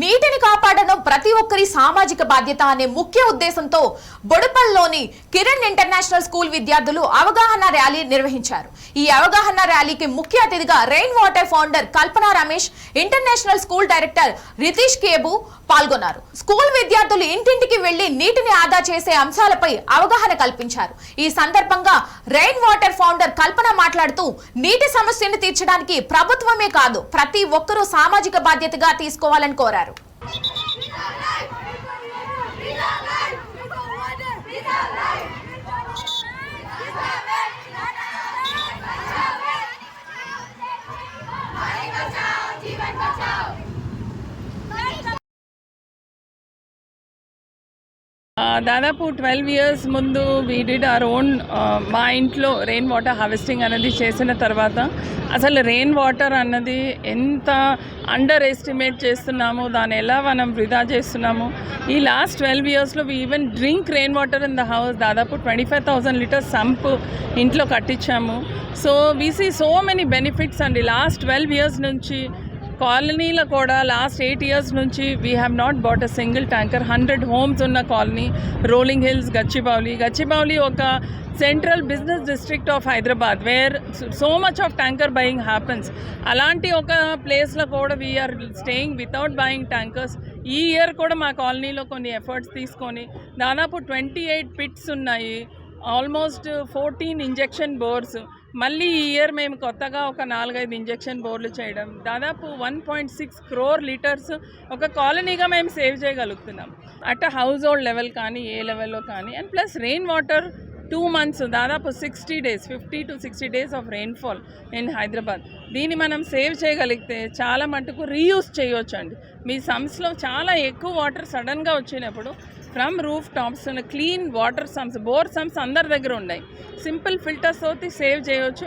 నీటిని కాపాడడం ప్రతి ఒక్కరి సామాజిక బాధ్యత అనే ముఖ్య ఉద్దేశంతో బొడపల్లోని కిరణ్ ఇంటర్నేషనల్ స్కూల్ విద్యార్థులు అవగాహన ర్యాలీ నిర్వహించారు. ఈ అవగాహన ర్యాలీకి ముఖ్య అతిథిగా rain water founder Kalpana Ramesh international school director Ritish కేబు పాల్గొన్నారు. స్కూల్ విద్యార్థులు ఇంటింటికి వెళ్ళి నీటిని ఆదా చేసే అంశాలపై అవగాహన కల్పించారు. ఈ సందర్భంగా రెయిన్ వాటర్ ఫౌండర్ కల్పన మాట్లాడుతూ నీటి సమస్యను తీర్చడానికి ప్రభుత్వమే కాదు ప్రతి ఒక్కరూ సామాజిక బాధ్యతగా తీసుకోవాలని కోరారు. তেরো জীবন বাঁচাও దాదాపు ట్వెల్వ్ ఇయర్స్ ముందు వీ డిడ్ ఆర్ ఓన్ మా ఇంట్లో రెయిన్ వాటర్ హార్వెస్టింగ్ అనేది చేసిన తర్వాత అసలు రెయిన్ వాటర్ అన్నది ఎంత అండర్ ఎస్టిమేట్ చేస్తున్నాము దాన్ని ఎలా మనం వృధా చేస్తున్నాము. ఈ లాస్ట్ ట్వెల్వ్ ఇయర్స్లో we even drink rain water in the house దాదాపు twenty five thousand litres sump ఇంట్లో కట్టించాము. So we see so many benefits అండి. లాస్ట్ ట్వెల్వ్ ఇయర్స్ నుంచి కాలనీలో కూడా లాస్ట్ ఎయిట్ ఇయర్స్ నుంచి we have not bought a single tanker hundred homes ఉన్న colony rolling hills Gachibowli Gachibowli ఒక central business district of Hyderabad where so much of tanker buying happens అలాంటి ఒక ప్లేస్లో కూడా we are staying without buying tankers ఈ year కూడా మా కాలనీలో కొన్ని ఎఫర్ట్స్ తీసుకొని దాదాపు ట్వంటీ ఎయిట్ పిట్స్ ఉన్నాయి. Almost fourteen injection bores. మళ్ళీ ఈ ఇయర్ మేము కొత్తగా ఒక నాలుగైదు ఇంజెక్షన్ బోర్లు చేయడం. దాదాపు one point six crore litres ఒక కాలనీగా మేము సేవ్ చేయగలుగుతున్నాం. అట్ హౌస్ హోల్డ్ లెవెల్ కానీ ఏ లెవెల్లో కానీ and plus rain water two months దాదాపు sixty days fifty to sixty days of rainfall in Hyderabad దీన్ని మనం సేవ్ చేయగలిగితే చాలా మటుకు రీయూస్ చేయొచ్చు అండి మీ సమ్స్లో చాలా ఎక్కువ వాటర్ సడన్గా వచ్చినప్పుడు from roof tops clean water sumps bore sumps అందరి దగ్గర ఉన్నాయి. సింపుల్ ఫిల్టర్స్ తోటి సేవ్ చేయొచ్చు.